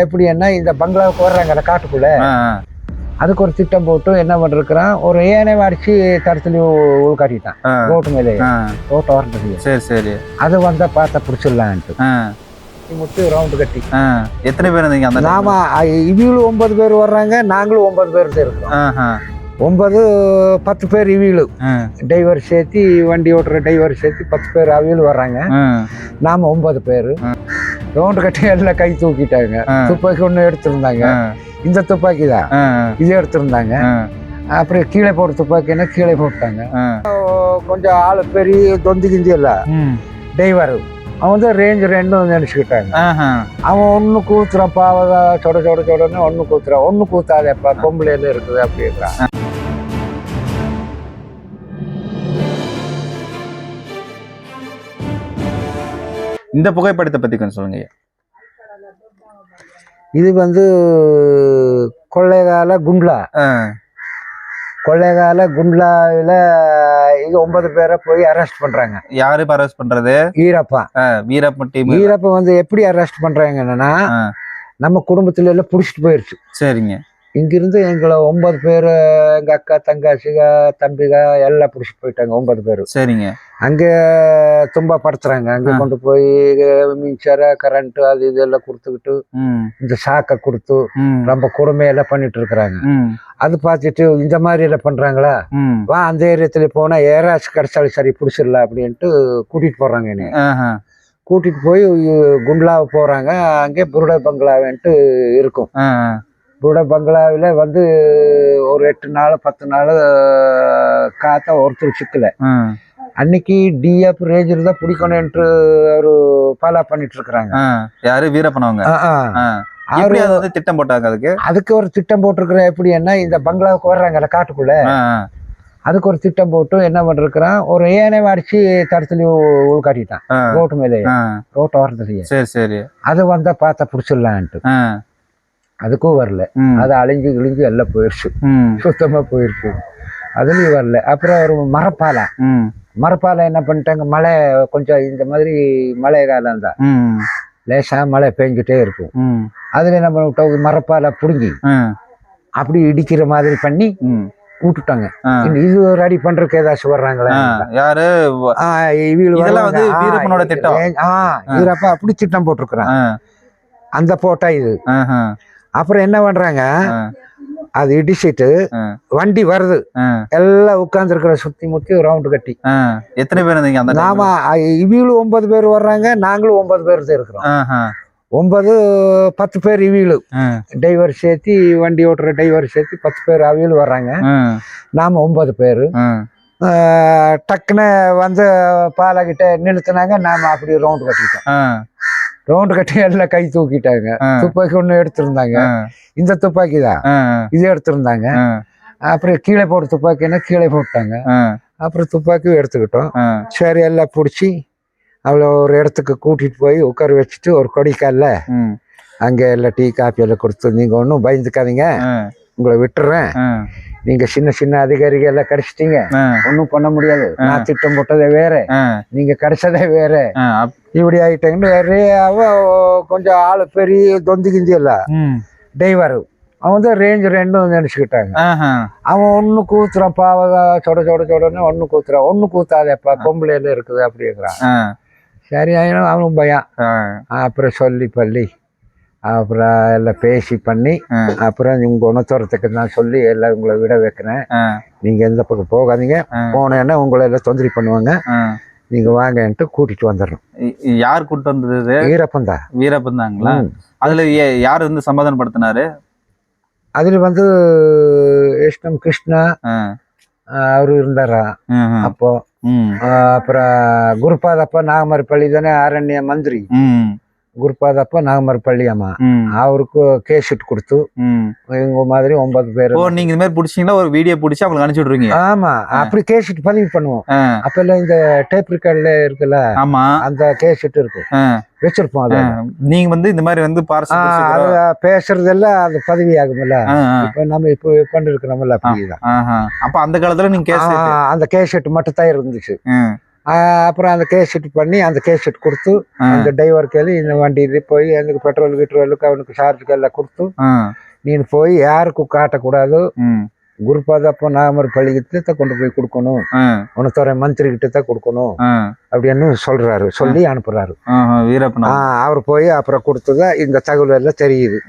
எப்படின்னா இந்த பங்களாவுக்கு வர்றாங்கல்ல காட்டுக்குள்ள. ஆ, ஆ. அதுக்கு ஒரு திட்டம் போட்டு என்ன பண்ணிருக்கிறான் ஒரு ஏனை அடிச்சு தரத்துலயும் உள்காட்டிட்டான். ரோட்டு மேலே. ரோட்டை வரது சரி சரி. அது வந்தா பார்த்தா பிடிச்சிடலான்ட்டு. முட்டு ரவுண்டு கட்டி. எத்தனை பேர் இருந்தீங்க அந்த நாம இவிகளும் ஒன்பது பேர் வர்றாங்க நாங்களும் ஒன்பது பேர் இருக்கோம். ஒன்பது பத்து பேர் இவிகளும் டிரைவர் சேர்த்து வண்டி ஓட்டுற டிரைவர் சேர்த்து பத்து பேர் அவியல் வர்றாங்க. நாம ஒன்பது பேர். ரவுண்டு கட்டி எல்லாம் கை தூக்கிட்டாங்க. துப்பாக்கி ஒன்று எடுத்திருந்தாங்க. இந்த துப்பாக்கி தான். இது எடுத்திருந்தாங்க. அப்புறம் கீழே போட்ட துப்பாக்கின்னா கீழே போட்டாங்க. கொஞ்சம் ஆள் பெரிய தொந்தி கிந்தி இல்ல. டிரைவர் அவன் வந்து ரேஞ்ச் ரெண்டும் நினச்சிக்கிட்டாங்க. அவன் ஒன்று கூத்துறான் பாவதா சொட சொட சொடன்னு ஒன்று கூத்துறான். ஒன்று கூத்தாதேப்பா பொம்பளையில இருக்குது அப்படின்றான். இந்த புகைப்படத்தை பத்தி கொஞ்சம் சொல்லுங்க. இது வந்து கொள்ளைகால குண்ட்லா. கொள்ளைகால குண்ட்லாவில் இது ஒன்பது பேரை போய் அரெஸ்ட் பண்றாங்க. யாரு அரெஸ்ட் பண்றது? வீரப்ப. டீம் ஈரப்பா வந்து எப்படி அரெஸ்ட் பண்றாங்கன்னா ஆ. நம்ம குடும்பத்துல எல்லாம் பிடிச்சிட்டு போயிருச்சு. சரிங்க. இங்கிருந்து எங்களை ஒன்பது பேர் எங்க அக்கா தங்காசிக தம்பிக எல்லாம் பிடிச்சிட்டு போயிட்டாங்க ஒன்பது பேர். சரிங்க. அங்கே தும்பா படுத்துறாங்க அங்கே. கொண்டு போய் மின்சார கரண்ட் அது இதெல்லாம் கொடுத்துக்கிட்டு ம், இந்த சாக்கை கொடுத்து ரொம்ப கொடுமையெல்லாம் பண்ணிட்டு இருக்கிறாங்க அது பார்த்துட்டு இந்த மாதிரி எல்லாம் பண்றாங்களா. வா அந்த ஏரியத்துல போனா ஏராச்சு கிடைச்சாலும் சரி பிடிச்சிடலாம் அப்படின்ட்டு கூட்டிட்டு போறாங்க என்னைய. ஆஹா. கூட்டிட்டு போய் குண்ட்லாவை போறாங்க. அங்கே புருட பங்களாவன்ட்டு இருக்கும். புருட பங்களாவில் வந்து ஒரு எட்டு நாள் பத்து நாள் காத்தா ஒருத்தர் சிக்கல அன்னைக்கு டிஎஃப் ரேஞ்சர் தான் பிடிக்கணும்ட்டு ஒரு ஃபாலோ பண்ணிட்டு இருக்கிறாங்க. யாரு வீரப்பன் அவங்க ஆ, ஆ. ஆ. எப்படி அது வந்து திட்டம் போட்டாங்க அதுக்கு அதுக்கு ஒரு திட்டம் போட்டிருக்கிற எப்படின்னா இந்த பங்களாவுக்கு வர்றாங்கல்ல காட்டுக்குள்ள. அதுக்கு ஒரு திட்டம் போட்டு என்ன பண்ணிருக்கிறான் ஒரு ஏனை அடிச்சு தரத்துலயும் உள்காட்டிட்டான். ரோட்டு மேலே ஆ. ரோட்டை வரது சரி சரி அது வந்தா பார்த்தா பிடிச்சிடலான்ட்டு. அதுக்கும் வரல. அது அழிஞ்சு கிழிஞ்சு எல்லாம் போயிடுச்சு ம், சுத்தமா போயிடுச்சு அதுலயும் வரல. அப்புறம் ஒரு மரப்பாலை. மரப்பாலை என்ன பண்ணிட்டாங்க? மழை கொஞ்சம் இந்த மாதிரி மழை காலம் தான் ம், லேசா மழை பெஞ்சிட்டே இருக்கும். அதுல என்ன பண்ணிவிட்டோம் மரப்பாலை பிடுங்கி. அப்படி இடிக்கிற மாதிரி பண்ணி. விட்டுட்டாங்க இது ஒரு அடி பண்றதுக்கு ஏதாச்சும் வர்றாங்களா. யாரு? வீரப்பனோட திட்டம். வீரப்பா அப்படி திட்டம் போட்டிருக்கிறான். அந்த போட்டா இது. அப்புறம் என்ன பண்றாங்க. அது இடிச்சிட்டு. வண்டி வருது. எல்லாம் உட்கார்ந்து இருக்கிற சுத்தி முத்தி ரவுண்டு கட்டி. எத்தனை பேர் இருந்தீங்க அந்த? நாம அ, இவீளும் ஒன்பது பேர் வர்றாங்க நாங்களும் ஒன்பது பேர் தான் இருக்கிறோம். ஒன்பது பத்து பேர் இவீளு ஆ. டிரைவர் சேர்த்து வண்டி ஓட்டுற டிரைவர் சேர்த்து பத்து பேர் அவியல் வர்றாங்க. நாம ஒன்பது பேர். டக்குன்னு வந்து பாலகிட்ட நிறுத்தினாங்க நாம அப்படி ரவுண்டு கட்டிட்டோம். ரவுண்டு கட்டி எல்லாம் கை தூக்கிட்டாங்க. துப்பாக்கி ஒன்று எடுத்திருந்தாங்க. இந்த துப்பாக்கி தான். இது எடுத்திருந்தாங்க. அப்புறம் கீழே போட்ட துப்பாக்கின்னா கீழே போட்டாங்க. அப்புறம் துப்பாக்கியும் எடுத்துக்கிட்டோம். சரி எல்லாம் பிடிச்சி அவளை ஒரு இடத்துக்கு கூட்டிட்டு போய் உட்கார வச்சுட்டு ஒரு கொடிக்கால. அங்கே எல்லாம் டீ காப்பி எல்லாம் கொடுத்து நீங்கள் ஒன்றும் பயந்துக்காதீங்க. உங்களை விட்டுறேன் ஆ. நீங்கள் சின்ன சின்ன அதிகாரிகள் எல்லாம் கிடைச்சிட்டீங்க ஆ. ஒன்றும் பண்ண முடியாது நான் திட்டம் போட்டதே வேற ஆ. நீங்கள் கிடைச்சதே வேற இப்படி ஆகிட்டாங்கன்னு வேற அவ கொஞ்சம் ஆள் பெரிய தொந்தி கிந்தி இல்ல. டிரைவர் அவன் வந்து ரேஞ்ச் ரெண்டும் நினச்சிக்கிட்டாங்க. அவன் ஒன்று கூத்துறான் பாவதா சொட சொட சொடன்னு ஒன்று கூத்துறான் ஒன்று கூத்தாதேப்பா பொம்பளையில இருக்குது அப்படிங்கிறான். சரி ஆயினும் அவனும் பயம். அப்புறம் சொல்லி பள்ளி அப்புறம் எல்லாம் பேசி பண்ணி. அப்புறம் உங்க குணத்துறதுக்கு நான் சொல்லி எல்லாம் உங்களை விட வைக்கிறேன். நீங்க எந்த பக்கம் போகாதீங்க. போனேன்னா உங்களை எல்லாம் தொந்தரவு பண்ணுவாங்க. நீங்க வாங்கன்ட்டு கூட்டிட்டு வந்துடுறோம் யார் கூட்டு வந்தது இது? ஈரப்பன் தான் வீரப்பன் தாங்களா அதுல யார் வந்து சமாதானப்படுத்தினாரு? அதுல வந்து எஸ்டம் கிருஷ்ணா அவரு இருந்தாரா. அப்போ அப்புறம் குருபாதப்பா நாகமரப்பள்ளி தானே அரண்ய மந்திரி. ம். குருபாதப்பா நாகமரப்பள்ளி அம்மா. ம். அவருக்கு கேஷீட் கொடுத்து ம். இவங்க மாதிரி ஒன்பது பேர் ஓ நீங்க இந்த மாதிரி புடிச்சீங்கன்னா ஒரு வீடியோ புடிச்சு அவங்களுக்கு அனுப்பிச்சு விடுறீங்க ஆமா அப்படி கேஷீட் பதிவு பண்ணுவோம். அப்ப எல்லாம் இந்த டேப் ரெக்கார்ட்ல இருக்குல்ல ஆமா. அந்த கேஷீட் இருக்கும் ஆ. வச்சிருப்போம் அது. நீங்க வந்து இந்த மாதிரி வந்து பார்சல் பேசுறதெல்லாம் அது பதிவு ஆகும்ல இப்ப நம்ம இப்போ பண்ணிருக்கிறோம்ல அப்படிதான். அப்ப அந்த காலத்துல நீங்க கேஸ் அந்த கேஷீட் மட்டும் தான் இருந்துச்சு. அப்புறம் அந்த கேசெட் பண்ணி அந்த கேசெட் கொடுத்து ஆ, அந்த டிரைவருக்கு எழுதி இந்த வண்டியில் போய் எனக்கு பெட்ரோல் கிட்ரோலுக்கு அவனுக்கு சார்ஜுக்கு எல்லாம் கொடுத்து நீನು போய் யாருக்கும் காட்டக்கூடாது. குருபாதப்ப நாமர் பள்ளிக்கிட்ட தான் கொண்டு போய் கொடுக்கணும். தர மந்திரி கிட்ட தான் கொடுக்கணும். அப்படின்னு சொல்றாரு. சொல்லி அனுப்புறாரு. வீரப்பன். அவர் போய் அப்புறம் கொடுத்ததா இந்த தகவல் எல்லாம் தெரியுது.